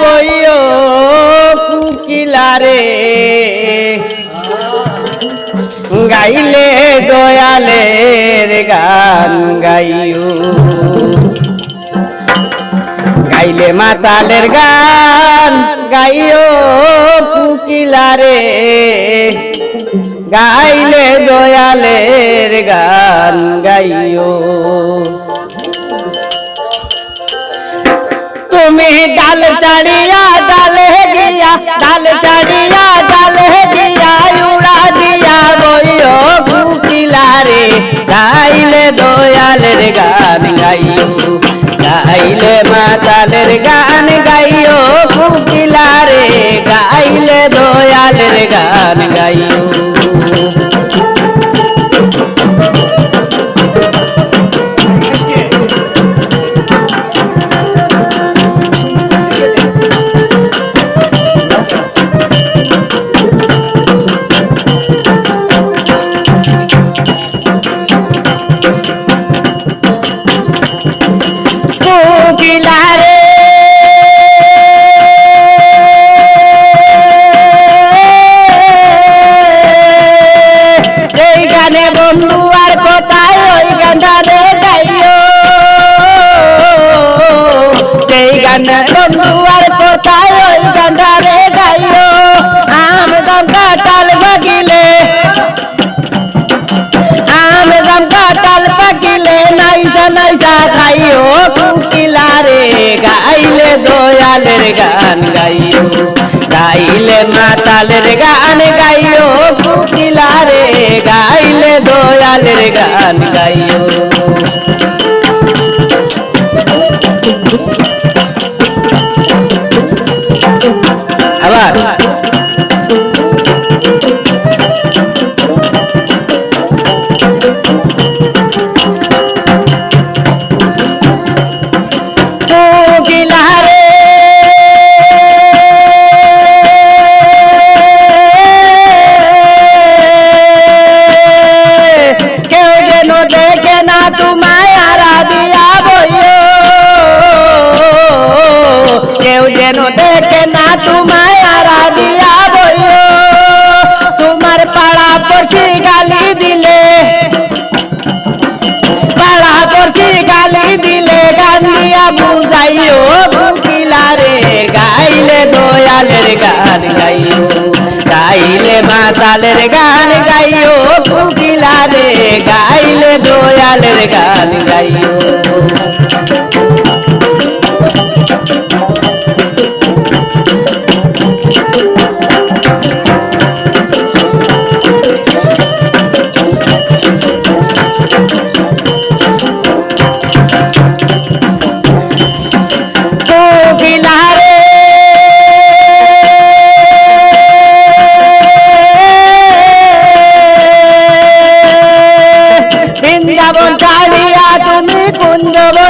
বইও কুকিলারে। গাইলে দয়ালের গান গাইও। গাইলে মাতালের গান গাইও কুকিলারে। গাইলে দয়ালের গান গাইও। গাইলে মাতালের গান বন্ধু আর কোথায় ওই গানে গাইও? সেই গানে বন্ধু আর কোথায় ওই গানে গাইও? আম দম কাটাল বাগিলে, আম দম কাটাল পাকিলে নাইসা নাইসা খাইও কুকিলারে গাইলে দয়ালের গান গাইও। গাইলে মাতালের গান গাইও গাইলে দয়ালের গান গাইও। দয়ালের গান গাইও। গাইলে মাতালের গান গাইও বুকিলারে গাইলে দয়ালের গান গাইও। শ্রাবণ কালিয়া তুমি কুন্দবন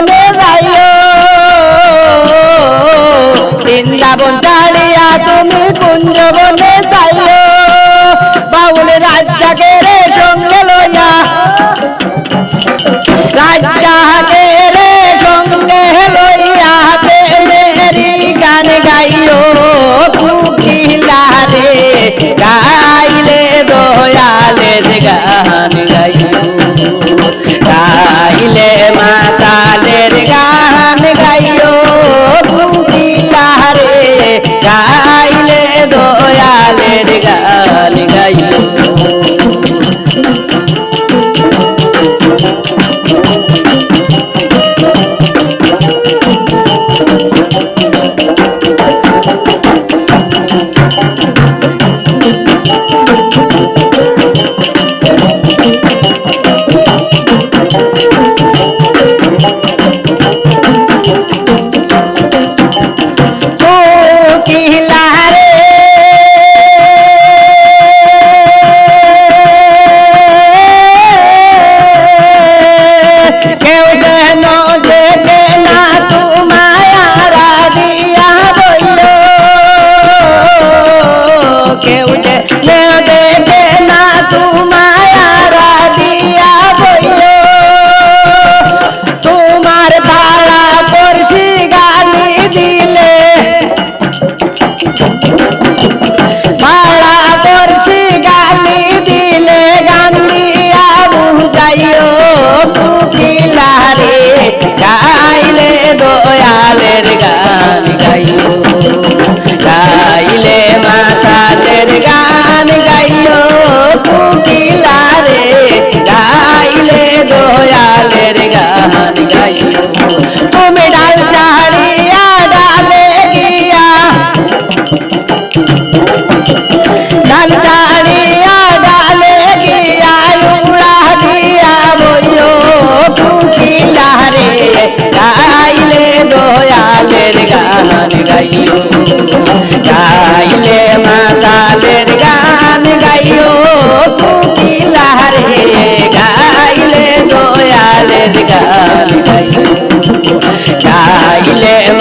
দয়ালের